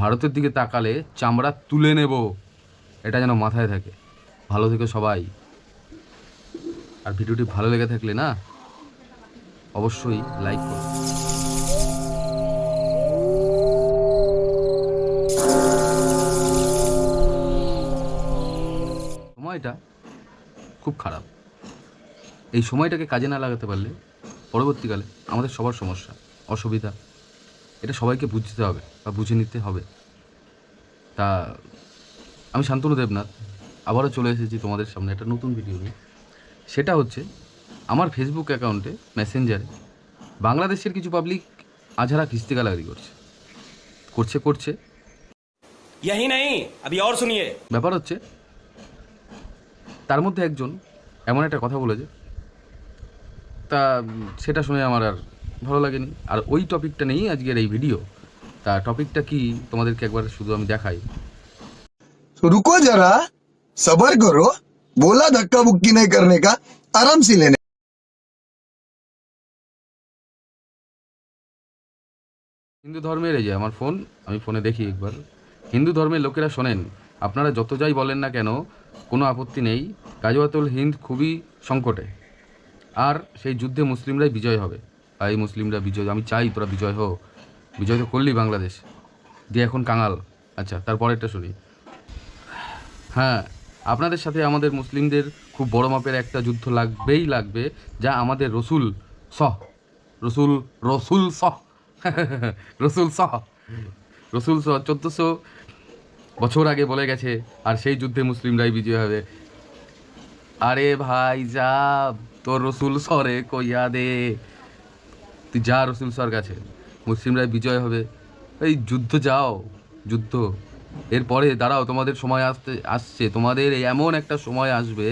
ভারতের দিকে তাকালে চামড়া তুলে নেব, এটা যেন মাথায় থাকে। ভালো থেকে সবাই। আর ভিডিওটি ভালো লেগে থাকলে না, অবশ্যই লাইক করো। সময়টা খুব খারাপ। এই সময়টাকে কাজে না লাগাতে পারলে পরবর্তীকালে আমাদের সবার সমস্যা, অসুবিধা এটা সবাইকে বুঝতে হবে বা বুঝে নিতে হবে তা আমি শান্তনু দেবনাথ আবারও চলে এসেছি তোমাদের সামনে একটা নতুন ভিডিও নিয়ে সেটা হচ্ছে আমার ফেসবুক অ্যাকাউন্টে মেসেঞ্জারে বাংলাদেশের কিছু পাবলিক আঝারা কিস্তি গালাগালি করছে করছে করছে यही नहीं अभी और सुनिए ব্যাপার হচ্ছে তার মধ্যে একজন এমন একটা কথা বলেছে তা উম, সেটা শুনে আমার আর ভালো লাগেনি। আর ওই টপিকটা নেই আজকের এই ভিডিও তা টপিকটা কি? তোমাদেরকে একবার শুধু আমি দেখাই। রুকো যারা সবার করো বোলা ধাক্কা বুক্কি নেই করনে কা আরাম সে লেনে। হিন্দু ধর্মের এই যে আমার ফোন আমি ফোনে দেখি একবার। হিন্দু ধর্মের লোকেরা শোনেন আপনারা যত যাই বলেন না কেন কোনো আপত্তি নেই। কাজওয়াতুল হিন্দ খুবই সংকটে। আর সেই যুদ্ধে মুসলিমরাই বিজয় হবে। এই মুসলিমরা বিজয়, আমি চাই তোরা বিজয় হো বিজয় তো করলি বাংলাদেশ। দিয়ে এখন কাঙাল। আচ্ছা তারপরেরটা শুনি। হ্যাঁ আপনাদের সাথে আমাদের মুসলিমদের খুব বড় মাপের একটা যুদ্ধ লাগবেই লাগবে, যা আমাদের রসুল সহ রসুল রসুল সহ রসুল সহ রসুল সহ চোদ্দোশো বছর আগে বলে গেছে, আর সেই যুদ্ধে মুসলিমরাই বিজয় হবে। আরে ভাই যা তোর রসুল সরে কইয়া দে। তুই যা রসুল সর কাছে মুসলিমরাই বিজয় হবে। এই যুদ্ধ যাও, যুদ্ধ। এরপরে দাঁড়াও, তোমাদের সময় আসতে, আসছে। তোমাদের এমন একটা সময় আসবে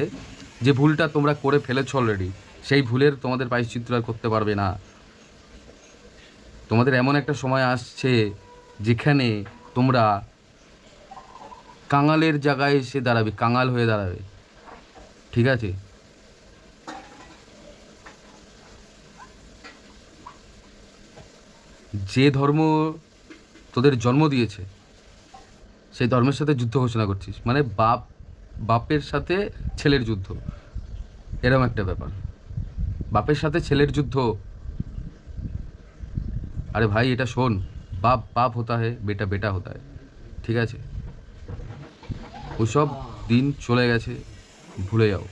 যে ভুলটা তোমরা করে ফেলেছ অলরেডি সেই ভুলের তোমাদের পায়শ্চিত্র আর করতে পারবে না। তোমাদের এমন একটা সময় আসছে যেখানে তোমরা কাঙালের জায়গায় এসে দাঁড়াবে, কাঙাল হয়ে দাঁড়াবে। ঠিক আছে? যে ধর্ম তোদের জন্ম দিয়েছে, সেই ধর্মের সাথে যুদ্ধ ঘোষণা করছিস। মানে বাপ, বাপের সাথে ছেলের যুদ্ধ। এরকম একটা ব্যাপার। বাপের সাথে ছেলের যুদ্ধ। আরে ভাই, এটা শোন। বাপ বাপ হতা হে, বেটা বেটা হতা হে। ঠিক আছে? ওইসব দিন চলে গেছে, ভুলে যাও।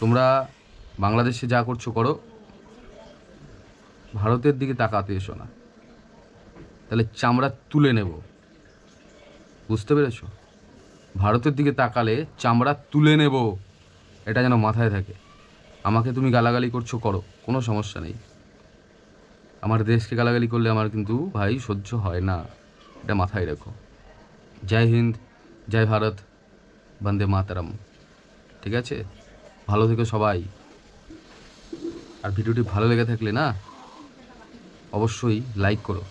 তোমরা বাংলাদেশে যা করছ করো। ভারতের দিকে তাকাতে এসো না। তাহলে চামড়া তুলে নেব। বুঝতে পেরেছ? ভারতের দিকে তাকালে চামড়া তুলে নেব। এটা যেন মাথায় থাকে। আমাকে তুমি গালাগালি করছ, করো। কোনো সমস্যা নেই। আমার দেশকে গালাগালি করলে আমার কিন্তু ভাই সহ্য হয় না। এটা মাথায় রেখো। জয় হিন্দ, জয় ভারত, বন্দে মাতারাম। ঠিক আছে? ভালো থেকো সবাই। আর ভিডিওটি ভালো লেগে থাকলে না অবশ্যই লাইক করো।